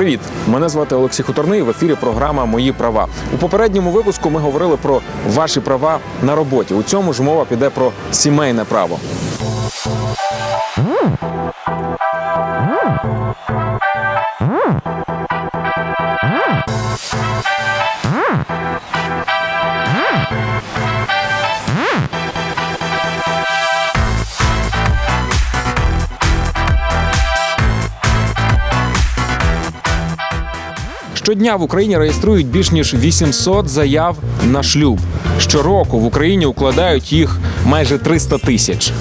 Привіт! Мене звати Олексій Хуторний. В ефірі програма Мої права. У попередньому випуску ми говорили про ваші права на роботі. У цьому ж мова піде про сімейне право. Щодня в Україні реєструють більш ніж 800 заяв на шлюб. Щороку в Україні укладають їх майже 300 тисяч.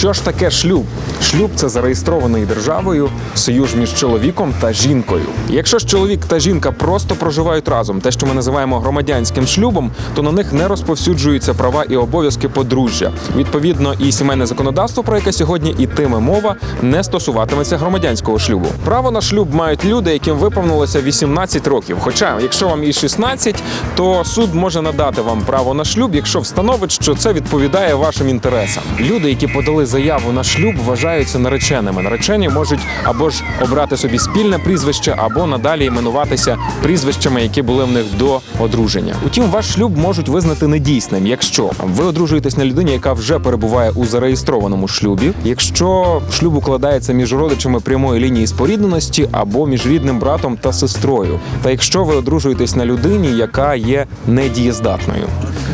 Що ж таке шлюб? Шлюб це зареєстрований державою союз між чоловіком та жінкою. Якщо ж чоловік та жінка просто проживають разом, те, що ми називаємо громадянським шлюбом, то на них не розповсюджуються права і обов'язки подружжя. Відповідно, і сімейне законодавство, про яке сьогодні ітиме мова, не стосуватиметься громадянського шлюбу. Право на шлюб мають люди, яким виповнилося 18 років. Хоча, якщо вам і 16, то суд може надати вам право на шлюб, якщо встановить, що це відповідає вашим інтересам. Люди, які подали заяву на шлюб, вважаються нареченими. Наречені можуть або ж обрати собі спільне прізвище, або надалі іменуватися прізвищами, які були в них до одруження. Утім, ваш шлюб можуть визнати недійсним, якщо ви одружуєтесь на людині, яка вже перебуває у зареєстрованому шлюбі, якщо шлюб укладається між родичами прямої лінії спорідненості або між рідним братом та сестрою, та якщо ви одружуєтесь на людині, яка є недієздатною.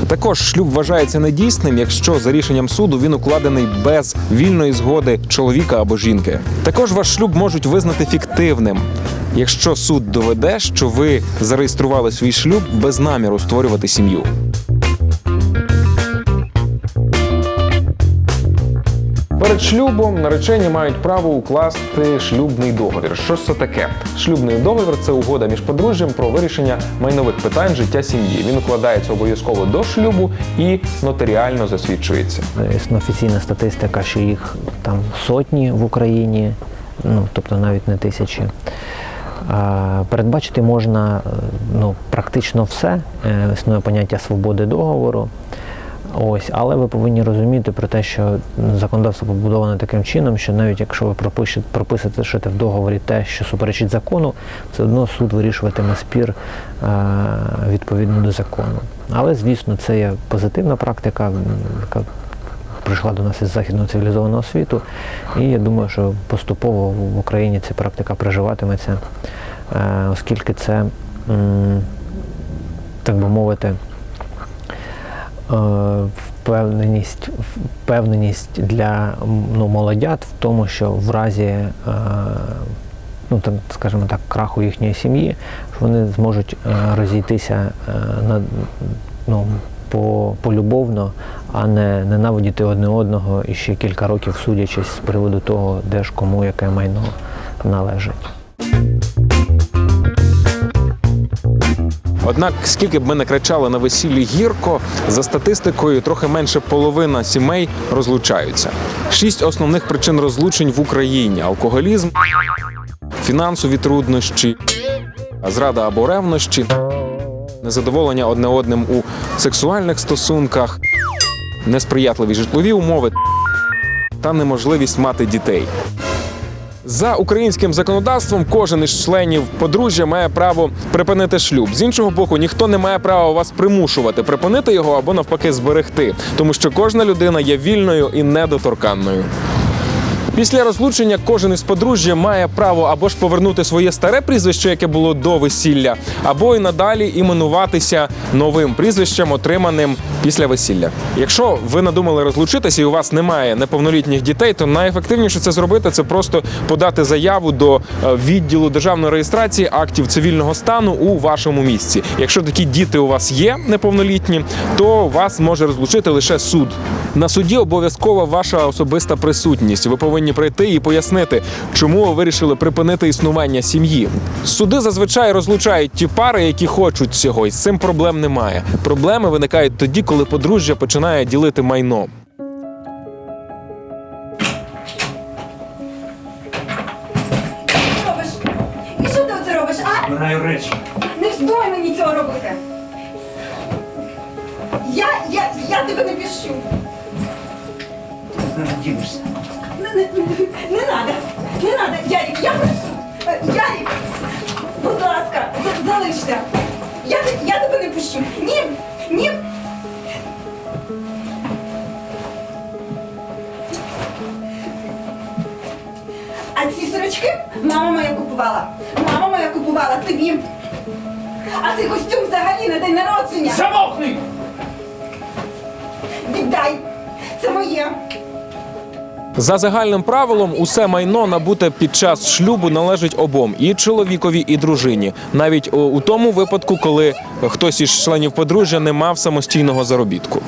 Також шлюб вважається недійсним, якщо за рішенням суду він укладений без вільної згоди чоловіка або жінки. Також ваш шлюб можуть визнати фіктивним. Якщо суд доведе, що ви зареєстрували свій шлюб без наміру створювати сім'ю. Перед шлюбом наречені мають право укласти шлюбний договір. Що ж це таке? Шлюбний договір це угода між подружжям про вирішення майнових питань життя сім'ї. Він укладається обов'язково до шлюбу і нотаріально засвідчується. Офіційна статистика, що їх там сотні в Україні, ну тобто навіть не тисячі. Передбачити можна е, ну, практично все. Е, Існує поняття свободи договору. Ось, але ви повинні розуміти про те, що законодавство побудоване таким чином, що навіть якщо ви пропишете, прописуєте що в договорі те, що суперечить закону, все одно суд вирішуватиме спір е, відповідно до закону. Але, звісно, це є позитивна практика, яка прийшла до нас із західного цивілізованого світу. І я думаю, що поступово в Україні ця практика приживатиметься, е, оскільки це, так би мовити, впевненість, впевненість для ну, молодят в тому, що в разі, е, ну там, скажімо так, краху їхньої сім'ї, вони зможуть е, розійтися е, на ну, по, полюбовно, а не ненавидіти одне одного і ще кілька років судячись з приводу того, де ж кому яке майно належить. Однак, скільки б ми не кричали на весіллі гірко, за статистикою трохи менше половина сімей розлучаються. Шість основних причин розлучень в Україні: алкоголізм, фінансові труднощі, зрада або ревнощі, незадоволення одне одним у сексуальних стосунках, несприятливі житлові умови та неможливість мати дітей. За українським законодавством кожен із членів подружжя має право припинити шлюб. З іншого боку, ніхто не має права вас примушувати припинити його або навпаки зберегти, тому що кожна людина є вільною і недоторканною. Після розлучення кожен із подружжя має право або ж повернути своє старе прізвище, яке було до весілля, або й надалі іменуватися новим прізвищем, отриманим після весілля. Якщо ви надумали розлучитися і у вас немає неповнолітніх дітей, то найефективніше це зробити це просто подати заяву до е, відділу державної реєстрації актів цивільного стану у вашому місці. Якщо такі діти у вас є неповнолітні, то вас може розлучити лише суд. На суді обов'язкова ваша особиста присутність. Ви повинні прийти і пояснити, чому ви вирішили припинити існування сім'ї. Суди зазвичай розлучають ті пари, які хочуть цього, і з цим проблем немає. Проблеми виникають тоді, коли подружжя починає ділити майно. робиш? І що ти оце робиш, а? Збираю речі. Не вздумай мені цього робити. Я, я, я тебе не піщу. Ти дінешся? Не, не надо, не надо, Ярик, я прошу. Е, Ярик, будь ласка, залишся. Я, я тебе не пущу. Ні, ні. А ці сорочки мама моя купувала. Мама моя купувала тобі. А цей костюм взагалі на день народження. Замовкни! Віддай. Це моє. За загальним правилом, усе майно набуте під час шлюбу належить обом і чоловікові, і дружині, навіть у, тому випадку, коли хтось із членів подружжя не мав самостійного заробітку.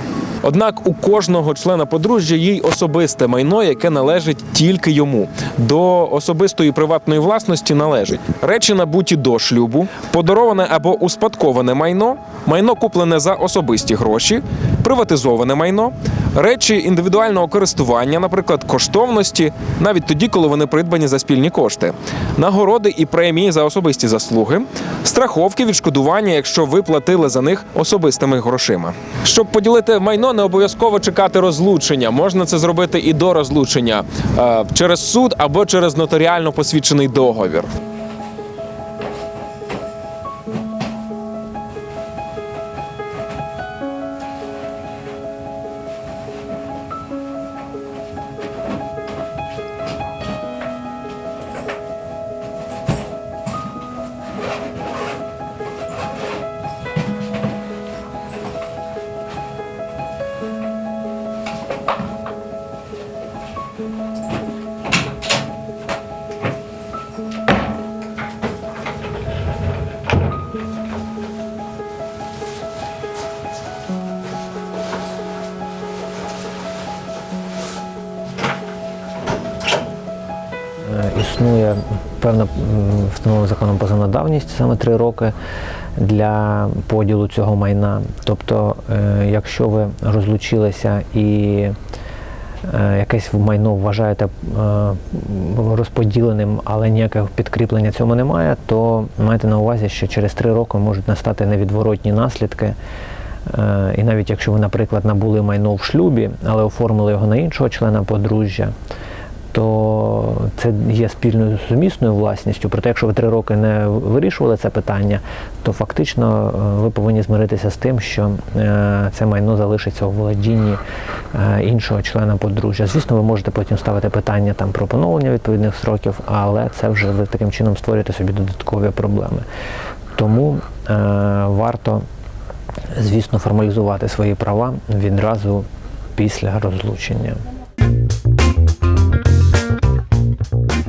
Однак у кожного члена подружжя є й особисте майно, яке належить тільки йому. До особистої приватної власності належить речі, набуті до шлюбу, подароване або успадковане майно, майно куплене за особисті гроші, приватизоване майно, речі індивідуального користування, наприклад, коштовності, навіть тоді, коли вони придбані за спільні кошти, нагороди і премії за особисті заслуги, страховки, відшкодування, якщо ви платили за них особистими грошима. Щоб поділити майно, не обов'язково чекати розлучення. Можна це зробити і до розлучення е, через суд або через нотаріально посвідчений договір. Існує певна встановлена законом позовна давність, саме три роки для поділу цього майна. Тобто, е, якщо ви розлучилися і е, якесь майно вважаєте е, розподіленим, але ніякого підкріплення цьому немає, то майте на увазі, що через три роки можуть настати невідворотні наслідки. Е, І навіть якщо ви, наприклад, набули майно в шлюбі, але оформили його на іншого члена подружжя, то це є спільною сумісною власністю. Проте, якщо ви три роки не вирішували це питання, то фактично е, ви повинні змиритися з тим, що е, це майно залишиться у володінні е, іншого члена подружжя. Звісно, ви можете потім ставити питання там про поновлення відповідних строків, але це вже ви таким чином створюєте собі додаткові проблеми. Тому е, варто, звісно, формалізувати свої права відразу після розлучення.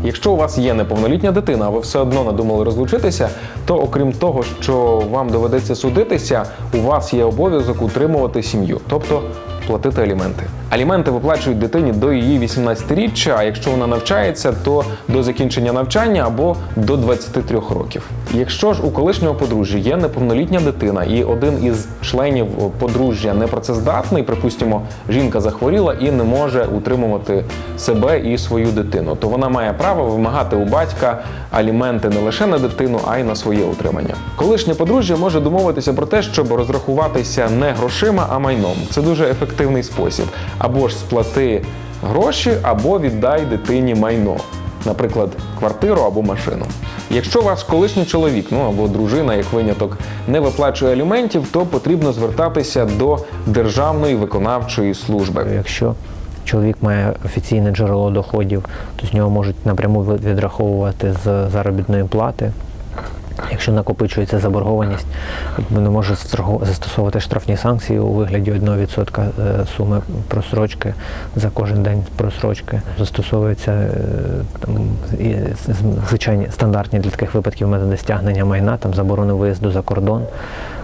Якщо у вас є неповнолітня дитина, а ви все одно надумали розлучитися, то окрім того, що вам доведеться судитися, у вас є обов'язок утримувати сім'ю, тобто платити аліменти. Аліменти виплачують дитині до її 18-річчя, а якщо вона навчається, то до закінчення навчання або до 23 років. Якщо ж у колишнього подружжя є неповнолітня дитина, і один із членів подружжя непрацездатний, припустимо, жінка захворіла і не може утримувати себе і свою дитину, то вона має право вимагати у батька аліменти не лише на дитину, а й на своє утримання. Колишнє подружжя може домовитися про те, щоб розрахуватися не грошима, а майном. Це дуже ефективний спосіб. Або ж сплати гроші, або віддай дитині майно. Наприклад, квартиру або машину. Якщо ваш колишній чоловік, ну або дружина, як виняток, не виплачує аліментів, то потрібно звертатися до Державної виконавчої служби. Якщо чоловік має офіційне джерело доходів, то з нього можуть напряму відраховувати з заробітної плати. Якщо накопичується заборгованість, не може застосовувати штрафні санкції у вигляді 1% е, суми просрочки за кожен день просрочки. Застосовуються е, там, і звичайні стандартні для таких випадків методи стягнення майна, там заборони виїзду за кордон.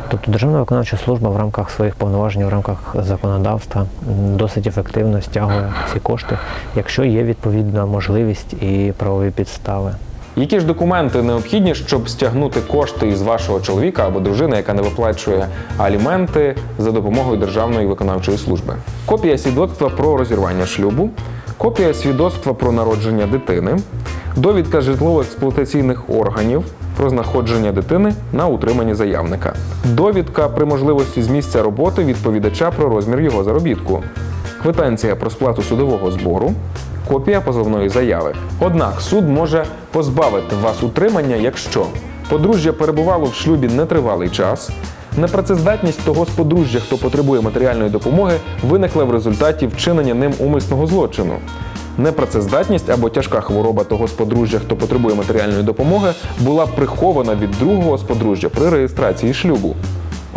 Тобто Державна виконавча служба в рамках своїх повноважень, в рамках законодавства досить ефективно стягує ці кошти, якщо є відповідна можливість і правові підстави. Які ж документи необхідні, щоб стягнути кошти із вашого чоловіка або дружини, яка не виплачує аліменти за допомогою Державної виконавчої служби? Копія свідоцтва про розірвання шлюбу, копія свідоцтва про народження дитини, довідка житлово-експлуатаційних органів про знаходження дитини на утриманні заявника, довідка при можливості з місця роботи відповідача про розмір його заробітку, квитанція про сплату судового збору, копія позовної заяви. Однак суд може позбавити вас утримання, якщо подружжя перебувало в шлюбі нетривалий час. Непрацездатність того з подружжя, хто потребує матеріальної допомоги, виникла в результаті вчинення ним умисного злочину. Непрацездатність або тяжка хвороба того з подружжя, хто потребує матеріальної допомоги, була прихована від другого з подружжя при реєстрації шлюбу.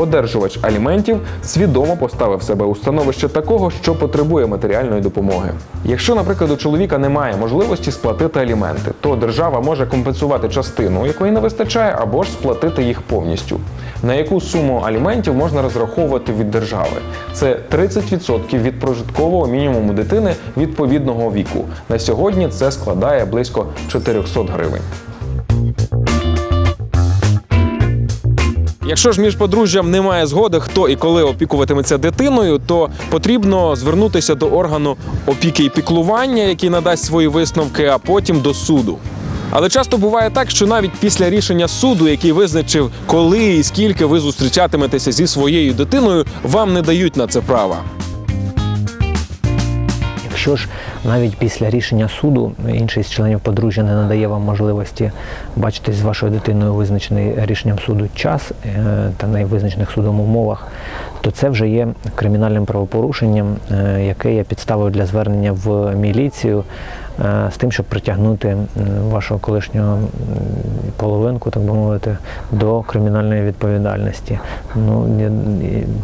Одержувач аліментів свідомо поставив себе у становище такого, що потребує матеріальної допомоги. Якщо, наприклад, у чоловіка немає можливості сплатити аліменти, то держава може компенсувати частину, якої не вистачає, або ж сплатити їх повністю. На яку суму аліментів можна розраховувати від держави? Це 30% від прожиткового мінімуму дитини відповідного віку. На сьогодні це складає близько 400 гривень. Якщо ж між подружжям немає згоди, хто і коли опікуватиметься дитиною, то потрібно звернутися до органу опіки і піклування, який надасть свої висновки, а потім до суду. Але часто буває так, що навіть після рішення суду, який визначив, коли і скільки ви зустрічатиметеся зі своєю дитиною, вам не дають на це права. Якщо ж навіть після рішення суду інший з членів подружжя не надає вам можливості бачитись з вашою дитиною визначений рішенням суду час е, та на визначених судом умовах, то це вже є кримінальним правопорушенням, е, яке є підставою для звернення в міліцію з тим, щоб притягнути вашого колишнього половинку, так би мовити, до кримінальної відповідальності. Ну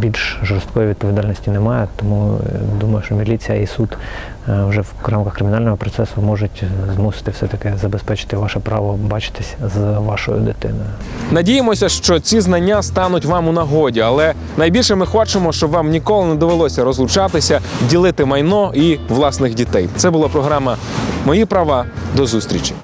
більш жорсткої відповідальності немає, тому е, думаю, що міліція і суд е, вже в рамках кримінального процесу можуть е, змусити все-таки забезпечити ваше право бачитись з вашою дитиною. Надіємося, що ці знання стануть вам у нагоді, але найбільше ми хочемо, щоб вам ніколи не довелося розлучатися, ділити майно і власних дітей. Це була програма Мої права. До зустрічі.